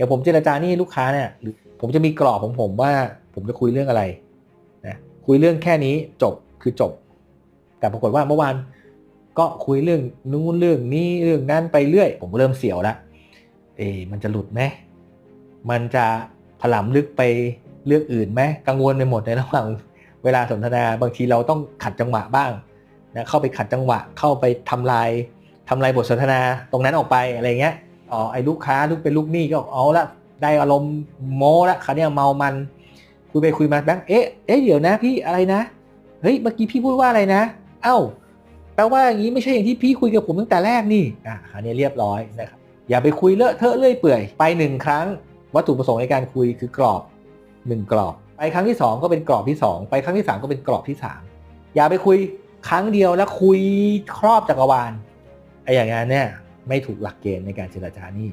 อย่างผมเจรจานี่ลูกค้าเนี่ยหรือผมจะมีกรอบของผมว่าผมจะคุยเรื่องอะไรนะคุยเรื่องแค่นี้จบคือจบ แต่ปรากฏว่าเมื่อวานก็คุยเรื่องนู้นเรื่องนี้เรื่องนั้นไปเรื่อย ผมเริ่มเสียวแล้วเอะมันจะหลุดไหมมันจะถลำลึกไปเรื่องอื่นไหมกังวลไปหมดในระหว่างเวลาสนทนาบางทีเราต้องขัดจังหวะบ้างนะเข้าไปขัดจังหวะเข้าไปทำลายทำลายบทสนทนาตรงนั้นออกไปอะไรเงี้ย อ๋อไอ้ลูกค้าลูกเป็นลูกหนี้ก็เอาละได้อารมณ์โม้ละคราวเนี้ยเมามันคุยไปคุยมาแบงค์เอ๊ะเอ๊ะเดี๋ยวนะพี่อะไรนะเฮ้ยเมื่อกี้พี่พูดว่าอะไรนะ เอ้าแปลว่าอย่างนี้ไม่ใช่อย่างที่พี่คุยกับผมตั้งแต่แรกนี่อะอันนี้เรียบร้อยนะครับอย่าไปคุยเลอะเทอะเลื่อยเปื่อยไปหนึ่งครั้ง วัตถุประสงค์ในการคุยคือกรอบหนึ่งกรอบ ไปครั้งที่สองก็เป็นกรอบที่สองไปครั้งที่สามก็เป็นกรอบที่สามอย่าไปคุยครั้งเดียวแล้วคุยครอบจักรวาลไอ้อย่างนั้นเนี่ย ไม่ถูกหลักเกณฑ์ในการเจรจานี่